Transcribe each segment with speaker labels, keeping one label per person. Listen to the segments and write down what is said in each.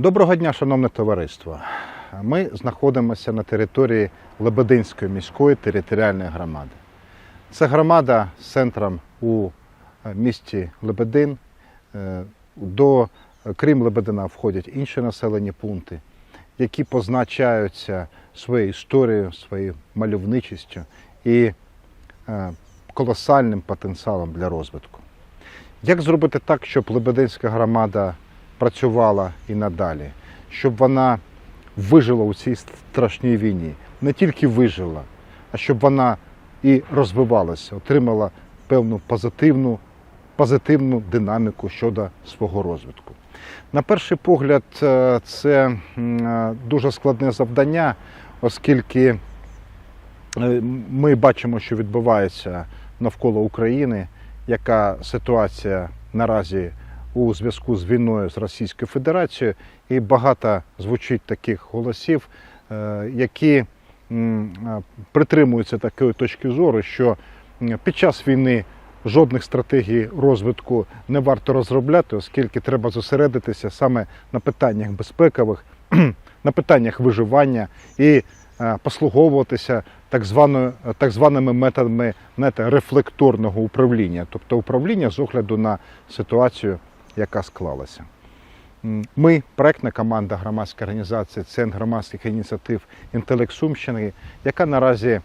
Speaker 1: Доброго дня, шановне товариство. Ми знаходимося на території Лебединської міської територіальної громади. Це громада з центром у е, місті Лебедин. Е, До, крім Лебедина, входять інші населені пункти, які позначаються своєю історією, своєю мальовничістю і е, колосальним потенціалом для розвитку. Як зробити так, щоб Лебединська громада працювала і надалі, щоб вона вижила у цій страшній війні, не тільки вижила, а щоб вона і розвивалася, отримала певну позитивну, позитивну динаміку щодо свого розвитку. На перший погляд, е, це е, дуже складне завдання, оскільки е, ми бачимо, що відбувається навколо України, яка ситуація наразі у зв'язку з війною з Російською Федерацією, і багато звучить таких голосів, е, які е, притримуються такої точки зору, що під час війни жодних стратегій розвитку не варто розробляти, оскільки треба зосередитися саме на питаннях безпекових, на питаннях виживання і е, послуговуватися так, званою, так званими методами знаєте, рефлекторного управління, тобто управління з огляду на ситуацію, яка склалася. Ми, проектна команда громадської організації Центр громадських ініціатив Інтелект Сумщини, яка наразі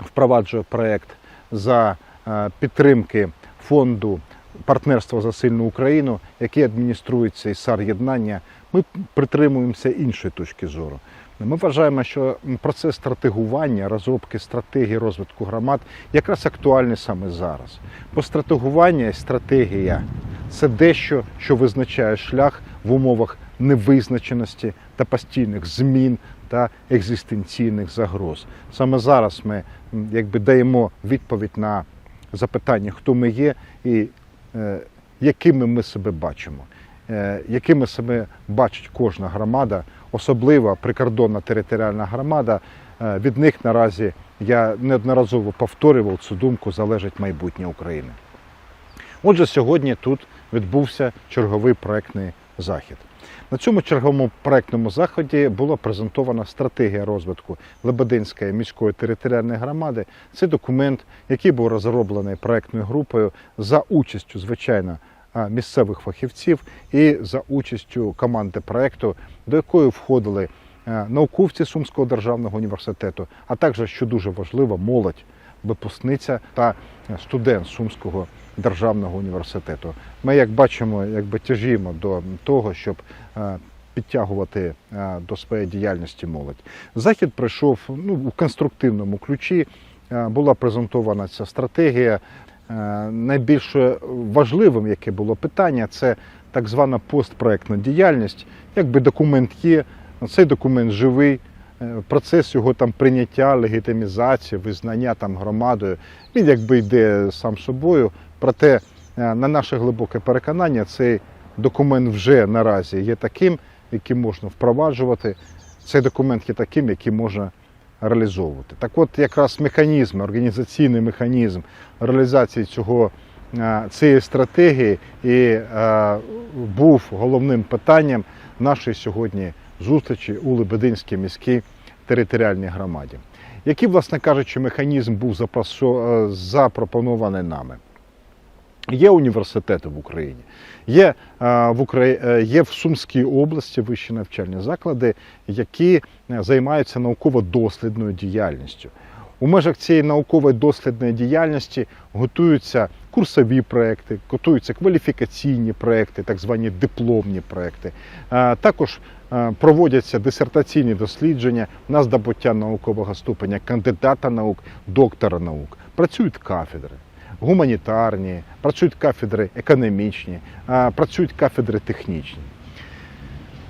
Speaker 1: впроваджує проект за е, підтримки фонду партнерства за сильну Україну, який адмініструється із САР єднання, ми притримуємося іншої точки зору. Ми вважаємо, що процес стратегування, розробки стратегії розвитку громад якраз актуальний саме зараз. Бо стратегування і стратегія це дещо, що визначає шлях в умовах невизначеності та постійних змін та екзистенційних загроз. Саме зараз ми якби даємо відповідь на запитання, хто ми є і е, якими ми себе бачимо, е, якими себе бачить кожна громада, особливо прикордонна територіальна громада. Е, від них наразі я неодноразово повторював цю думку, залежить майбутнє України. Отже, сьогодні тут відбувся черговий проектний захід. На цьому черговому проектному заході була презентована стратегія розвитку Лебединської міської територіальної громади. Це документ, який був розроблений проектною групою за участю, звичайно, місцевих фахівців і за участю команди проекту, до якої входили е, науковці Сумського державного університету, а також, що дуже важливо, молодь, випускниця та студент Сумського державного університету. Ми, як бачимо, якби тяжіємо до того, щоб е, підтягувати е, до своєї діяльності молодь. Захід пройшов ну, у конструктивному ключі. Була презентована ця стратегія. Е, Найбільш важливим, яке було питання, це так звана постпроектна діяльність. Якби документ є, цей документ живий. е, Процес його там прийняття, легітимізації, визнання там громадою, він якби йде сам собою. Проте, е, на наше глибоке переконання, цей документ вже наразі є таким, який можна впроваджувати. Цей документ є таким, який можна реалізовувати. Так от якраз механізм, організаційний механізм реалізації цього, е, цієї стратегії і е, був головним питанням нашої сьогодні зустрічі у Лебединській міській територіальній громаді. Який, власне кажучи, механізм був е, запропонований нами? Є університети в Україні, є, е, в Украї... е, є в Сумській області вищі навчальні заклади, які е, займаються науково-дослідною діяльністю. У межах цієї наукової дослідної діяльності готуються курсові проекти, готуються кваліфікаційні проекти, так звані дипломні проекти. Також проводяться дисертаційні дослідження на здобуття наукового ступеня кандидата наук, доктора наук. Працюють кафедри гуманітарні, працюють кафедри економічні, працюють кафедри технічні.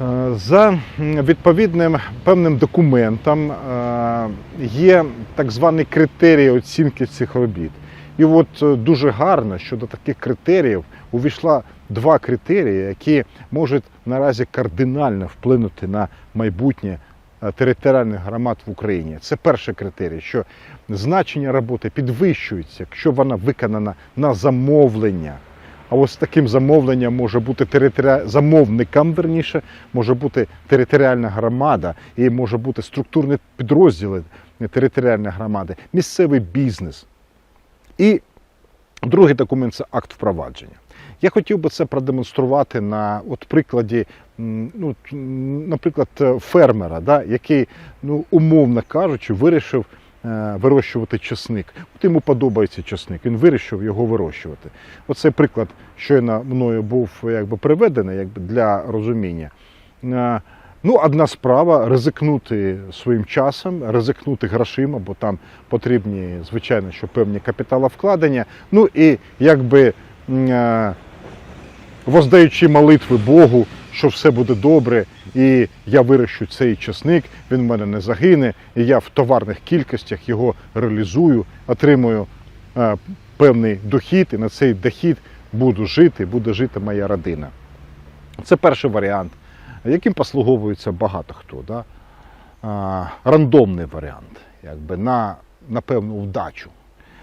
Speaker 1: Е, За відповідним певним документом е, є так звані критерії оцінки цих робіт. І от е, дуже гарно, що до таких критеріїв увійшла два критерії, які можуть наразі кардинально вплинути на майбутнє територіальних громад в Україні. Це перший критерій, що значення роботи підвищується, якщо вона виконана на замовлення, А ось таким замовленням може бути територіа... замовником, верніше, може бути територіальна громада і може бути структурні підрозділи територіальної громади, місцевий бізнес. І другий документ це акт впровадження. Я хотів би це продемонструвати на от прикладі, ну, наприклад, е, фермера, да, який, ну, умовно кажучи, вирішив е, вирощувати чесник. От йому подобається чесник, він вирішив його вирощувати. Оцей приклад щойно мною був якби, приведений якби, для розуміння. Е, Ну, одна справа ризикнути своїм часом, ризикнути грошима, бо там потрібні, звичайно, що певні капіталовкладення. Ну і якби воздаючи молитви Богу, що все буде добре, і я вирощу цей часник, він в мене не загине, і я в товарних кількостях його реалізую, отримую е, певний дохід, і на цей дохід буду жити, буде жити моя родина. Це перший варіант, яким послуговується багато хто. Да? А, рандомний варіант, якби на, на певну вдачу.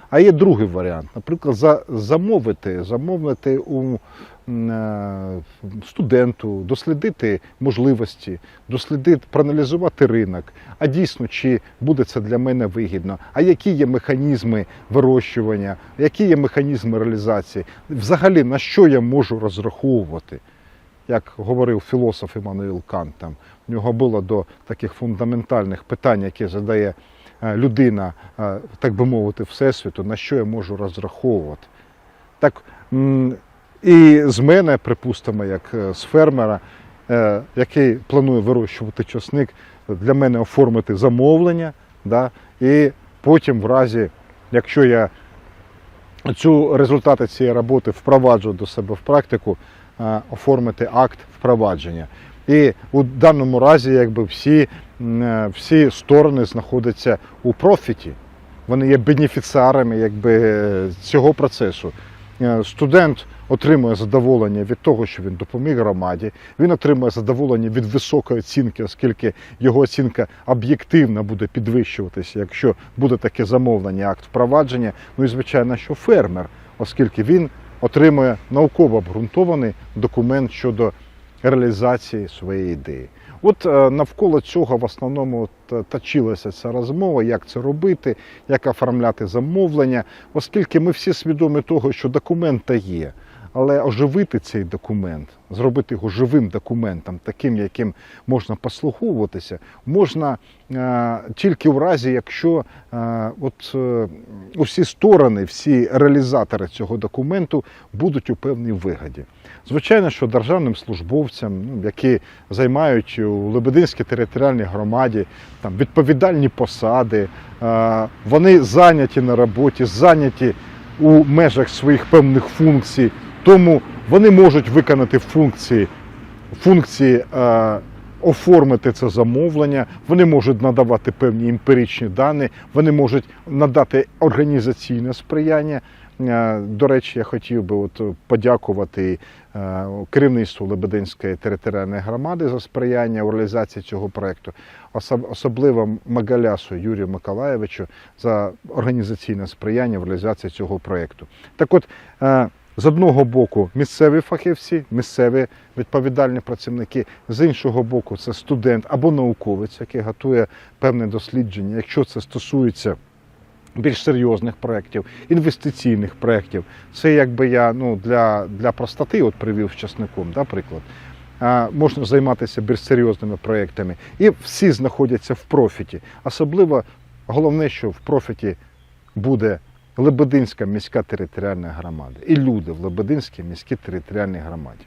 Speaker 1: А є другий варіант, наприклад, за, замовити, замовити у студенту, дослідити можливості, дослідити, проаналізувати ринок. А дійсно, чи буде це для мене вигідно? А які є механізми вирощування, які є механізми реалізації? Взагалі, на що я можу розраховувати? як говорив філософ Іммануїл Кант, там, в нього було до таких фундаментальних питань, які задає е, людина, е, так би мовити, Всесвіту, на що я можу розраховувати. Так, і з мене, припустимо, як е, з фермера, е, який планує вирощувати часник, для мене оформити замовлення, да, і потім, в разі, якщо я цю результати цієї роботи впроваджу до себе в практику, е, оформити акт впровадження. І у даному разі, якби всі, всі сторони знаходяться у профіті. Вони є бенефіціарами якби, цього процесу. Студент отримує задоволення від того, що він допоміг громаді. Він отримує задоволення від високої оцінки, оскільки його оцінка об'єктивно буде підвищуватися, якщо буде таке замовлення, акт впровадження. Ну і звичайно, що фермер, оскільки він отримує науково обґрунтований документ щодо реалізації своєї ідеї. От е, навколо цього в основному е, точилася ця розмова, як це робити, як оформляти замовлення, оскільки ми всі свідомі того, що документа є. Але оживити цей документ, зробити його живим документом, таким, яким можна послуговуватися, можна е, тільки в разі, якщо е, от, е, усі сторони, всі реалізатори цього документу будуть у певній вигоді. Звичайно, що державним службовцям, ну, які займають у Лебединській територіальній громаді там, відповідальні посади, е, вони зайняті на роботі, зайняті у межах своїх певних функцій, тому вони можуть виконати функції, функції е, оформити це замовлення, вони можуть надавати певні емпіричні дані, вони можуть надати організаційне сприяння. Е, До речі, я хотів би от подякувати е, керівництву Лебединської територіальної громади за сприяння у реалізації цього проєкту, Особ- особливо Магалясу Юрію Миколаєвичу за організаційне сприяння в реалізації цього проєкту. Так от, е, з одного боку, місцеві фахівці, місцеві відповідальні працівники, з іншого боку, це студент або науковець, який готує певне дослідження, якщо це стосується більш серйозних проєктів, інвестиційних проєктів. Це якби я ну, для, для простоти от привів часником, да, приклад. А, можна займатися більш серйозними проєктами. І всі знаходяться в профіті. Особливо головне, що в профіті буде Лебединська міська територіальна громада і люди в Лебединській міській територіальній громаді.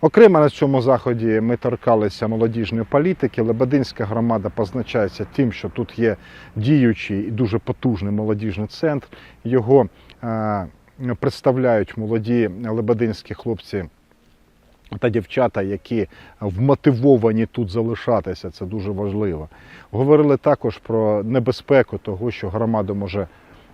Speaker 1: Окремо на цьому заході ми торкалися молодіжної політики. Лебединська громада позначається тим, що тут є діючий і дуже потужний молодіжний центр. Його е, представляють молоді лебединські хлопці та дівчата, які вмотивовані тут залишатися. Це дуже важливо. Говорили також про небезпеку того, що громада може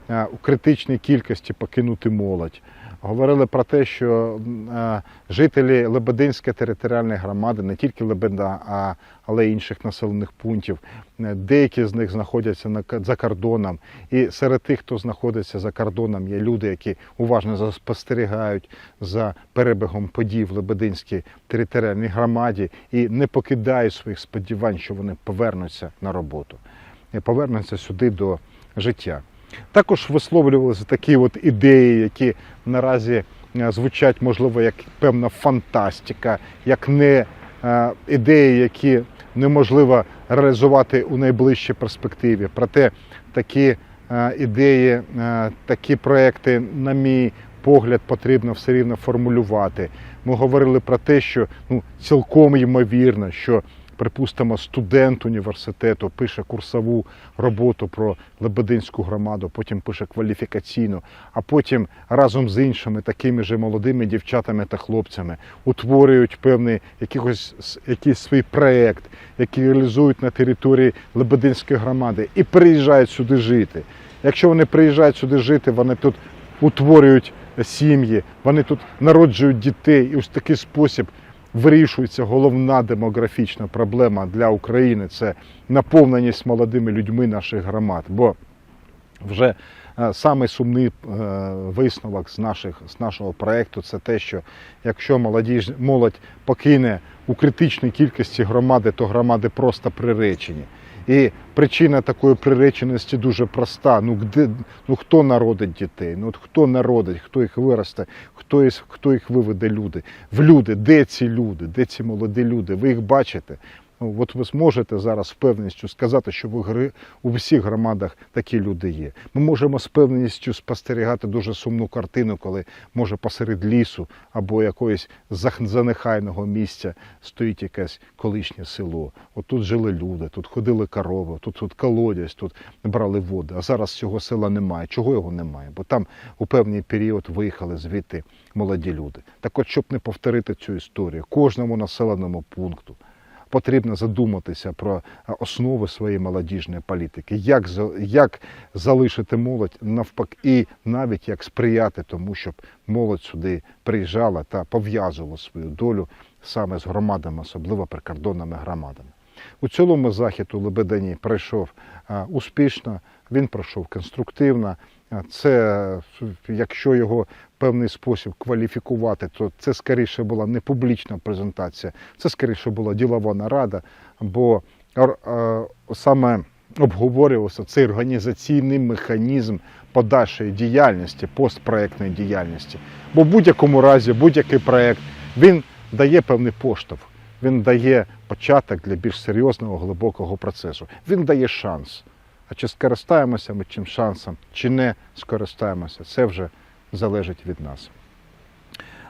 Speaker 1: у критичній кількості покинути молодь. говорили про те, що е, жителі Лебединської територіальної громади, не тільки Лебеда, але й інших населених пунктів, е, деякі з них знаходяться за кордоном. І серед тих, хто знаходиться за кордоном, є люди, які уважно спостерігають за перебігом подій в Лебединській територіальній громаді і не покидають своїх сподівань, що вони повернуться на роботу, повернуться сюди до життя. Також висловлювалися такі от ідеї, які наразі е, звучать, можливо, як певна фантастика, як не е, ідеї, які неможливо реалізувати у найближчій перспективі. Проте такі е, ідеї, такі проекти, на мій погляд, потрібно все рівно формулювати. Ми говорили про те, що ну, цілком ймовірно, що припустимо, студент університету пише курсову роботу про Лебединську громаду, потім пише кваліфікаційну, а потім разом з іншими такими ж молодими дівчатами та хлопцями утворюють певний якийсь, с- якийсь свій проєкт, який реалізують на території Лебединської громади і приїжджають сюди жити. Якщо вони приїжджають сюди жити, вони тут утворюють сім'ї, вони тут народжують дітей, і ось такий спосіб вирішується головна демографічна проблема для України це наповненість молодими людьми наших громад. Бо вже Саме сумний е, висновок з, наших, з нашого проєкту це те, що якщо молодіж, молодь покине у критичній кількості громади, то громади просто приречені. І причина такої приреченості дуже проста. Ну, де, ну хто народить дітей? Ну от хто народить, хто їх виросте, хто, їх- хто їх виведе люди? В люди, де ці люди, де ці молоді люди? Ви їх бачите? От ви зможете зараз з певністю сказати, що в гри у всіх громадах такі люди є. Ми можемо з певністю спостерігати дуже сумну картину, коли може посеред лісу або якогось занехайного місця стоїть якесь колишнє село. От тут жили люди, тут ходили корови, тут, тут колодязь, тут брали воду. А зараз цього села немає. Чого його немає? Бо там у певний період виїхали звідти молоді люди. Так от, щоб не повторити цю історію, кожному населеному пункту потрібно задуматися про е, основи своєї молодіжної політики, як, як залишити молодь навпаки, і навіть як сприяти тому, щоб молодь сюди приїжджала та пов'язувала свою долю саме з громадами, особливо прикордонними громадами. У цілому захід у Лебедині пройшов е, успішно, він пройшов конструктивно. Це, е, якщо його певний спосіб кваліфікувати, то це скоріше була не публічна презентація, це скоріше була ділова нарада, бо е, саме обговорювався цей організаційний механізм подальшої діяльності, постпроектної діяльності. Бо в будь-якому разі будь-який проект він дає певний поштовх, він дає початок для більш серйозного глибокого процесу. Він дає шанс. А чи скористаємося ми цим шансом, чи не скористаємося, це вже залежить від нас.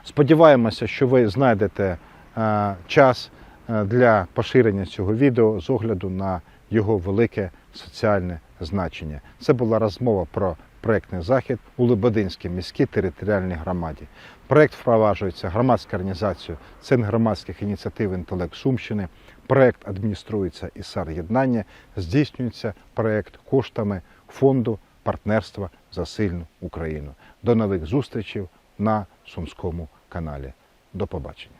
Speaker 1: Сподіваємося, що ви знайдете е, час е, для поширення цього відео з огляду на його велике соціальне значення. Це була розмова про проєктний захід у Лебединській міській територіальній громаді. Проєкт впроваджується громадською організацією Центр громадських ініціатив інтелект Сумщини. Проєкт адмініструється ІСАР Єднання, здійснюється проєкт коштами фонду партнерства за сильну Україну. До нових зустрічей на Сумському каналі. До побачення.